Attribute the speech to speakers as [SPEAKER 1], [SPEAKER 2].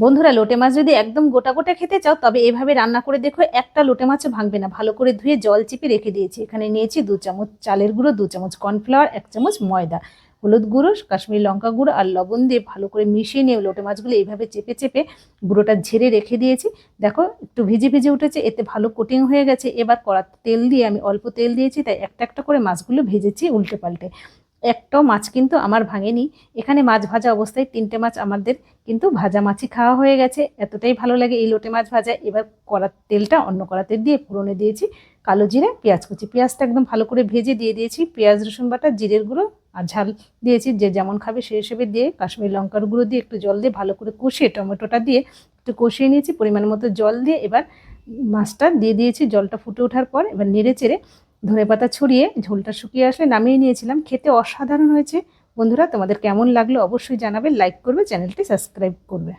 [SPEAKER 1] বন্ধুরা, লোটে মাছ যদি একদম গোটা গোটা খেতে চাও, তবে এভাবে রান্না করে দেখো, একটা লোটে মাছও ভাঙবে না। ভালো করে ধুয়ে জল চিপে রেখে দিয়েছি। এখানে নিয়েছি দু চামচ চালের গুঁড়ো, দু চামচ কর্নফ্লাওয়ার, এক চামচ ময়দা। হলুদ গুঁড়ো, কাশ্মীরি লঙ্কা গুঁড়ো আর লবণ দিয়ে ভালো করে মিশিয়ে নিয়ে লোটে মাছগুলো এইভাবে চেপে চেপে গুঁড়োটা ঝেড়ে রেখে দিয়েছি। দেখো, একটু ভিজে ভিজে উঠেছে, এতে ভালো কোটিং হয়ে গেছে। এবার কড়াতে তেল দিয়ে আমি অল্প তেল দিয়েছি, তাই একটা একটা করে মাছগুলো ভেজেছি উল্টে পাল্টে। একটাও মাছ কিন্তু আমার ভাঙেনি। এখানে মাছ ভাজা অবস্থায় তিনটে মাছ আমাদের কিন্তু ভাজা মাছই খাওয়া হয়ে গেছে। এতটাই ভালো লাগে এই লোটে মাছ ভাজা। এবার কড়ার তেলটা অন্য কড়াতে দিয়ে পুরনে দিয়েছি কালো জিরে, পেঁয়াজ কুচি। পেঁয়াজটা একদম ভালো করে ভেজে দিয়ে দিয়েছি। পেঁয়াজ, রসুন বাটা, জিরের গুঁড়ো আর ঝাল দিয়েছি। যে যেমন খাবে সেই হিসেবে দিয়ে কাশ্মীর লঙ্কার গুঁড়ো দিয়ে একটু জল দিয়ে ভালো করে কষিয়ে টমেটোটা দিয়ে একটু কষিয়ে নিয়েছি। পরিমাণ মতো জল দিয়ে এবার মাছটা দিয়ে দিয়েছি। জলটা ফুটে ওঠার পর এবার নেড়ে চেড়ে ধনে পাতা ছড়িয়ে ঝোলটা শুকিয়ে আসলে নামিয়ে নিয়েছিলাম। খেতে অসাধারণ হয়েছে। বন্ধুরা, তোমাদের কেমন লাগল অবশ্যই জানাবে। লাইক করবে, চ্যানেলটি সাবস্ক্রাইব করবে।